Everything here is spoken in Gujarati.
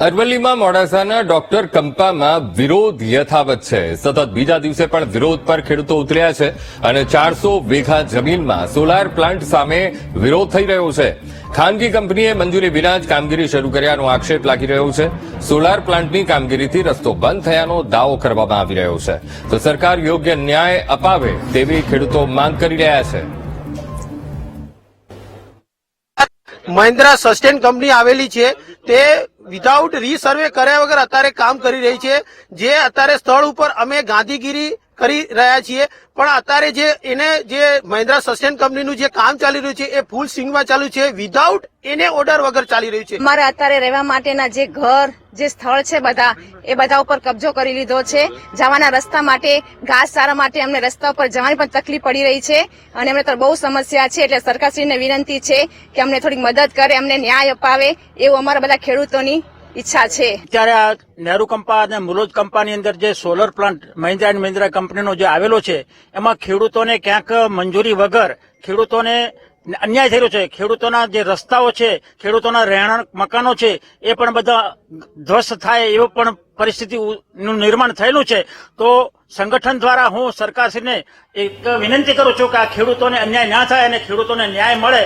અરવલ્લીમાં મોડાસાના ડોક્ટર કંપામાં વિરોધ યથાવત છે. સતત બીજા દિવસે પણ વિરોધ પર ખેડૂતો ઉતર્યા છે અને ચારસો વીઘા જમીનમાં સોલાર પ્લાન્ટ સામે વિરોધ થઈ રહ્યો છે. ખાનગી કંપનીએ મંજૂરી વિના જ કામગીરી શરૂ કર્યાનો આક્ષેપ લાગી રહ્યો છે. સોલાર પ્લાન્ટની કામગીરીથી રસ્તો બંધ થયાનો દાવો કરવામાં આવી રહ્યો છે. તો સરકાર યોગ્ય ન્યાય અપાવે તેવી ખેડૂતો માંગ કરી રહ્યા છે. મહિન્દ્રા સસ્ટેન કંપની આવેલી છે. તે વિધાઉટ રીસર્વે કર્યા વગર અત્યારે કામ કરી રહી છે. જે અત્યારે સ્થળ ઉપર અમે ગાંધીગીરી કરી રહ્યા છીએ. પણ અત્યારે જે એને જે મહિન્દ્રા સસ્ટેન કંપનીનું જે કામ ચાલી રહ્યું છે, એ ફૂલ સ્વિંગમાં ચાલુ છે. વિધાઉટ એને ઓર્ડર વગર ચાલી રહ્યું છે. મારે અત્યારે રહેવા માટેના જે ઘર જે સ્થળ છે બધા, એ બધા ઉપર કબજો કરી લીધો છે. જવાના રસ્તા માટે, ઘાસ સારા માટે અમને રસ્તા ઉપર જવાની પણ તકલીફ પડી રહી છે અને અમને તો બહુ સમસ્યા છે, એટલે સરકારશ્રીને વિનંતી છે કે અમને થોડીક મદદ કરે, અમને ન્યાય અપાવે એવું અમારા બધા ખેડૂતોની ઈચ્છા છે. ત્યારે આ નેहरू કંપા અને મુલોજ કંપાની અંદર જે solar plant Mahindra and Mahindra કંપનીનો જે આવેલો છે, એમાં ખેડૂતોને ક્યાંક મંજૂરી વગર ખેડૂતોને અન્યાય થઈ રહ્યો છે. ખેડૂતોના જે રસ્તાઓ છે, ખેડૂતોના રહેણાંક મકાનો છે, એ પણ બધા ધ્વસ્ત થાય એવું પણ પરિસ્થિતિનું નિર્માણ થયેલું છે. તો સંગઠન દ્વારા હું સરકારશ્રીને એક વિનંતી કરું છું કે આ ખેડૂતોને અન્યાય ના થાય અને ખેડૂતોને ન્યાય મળે.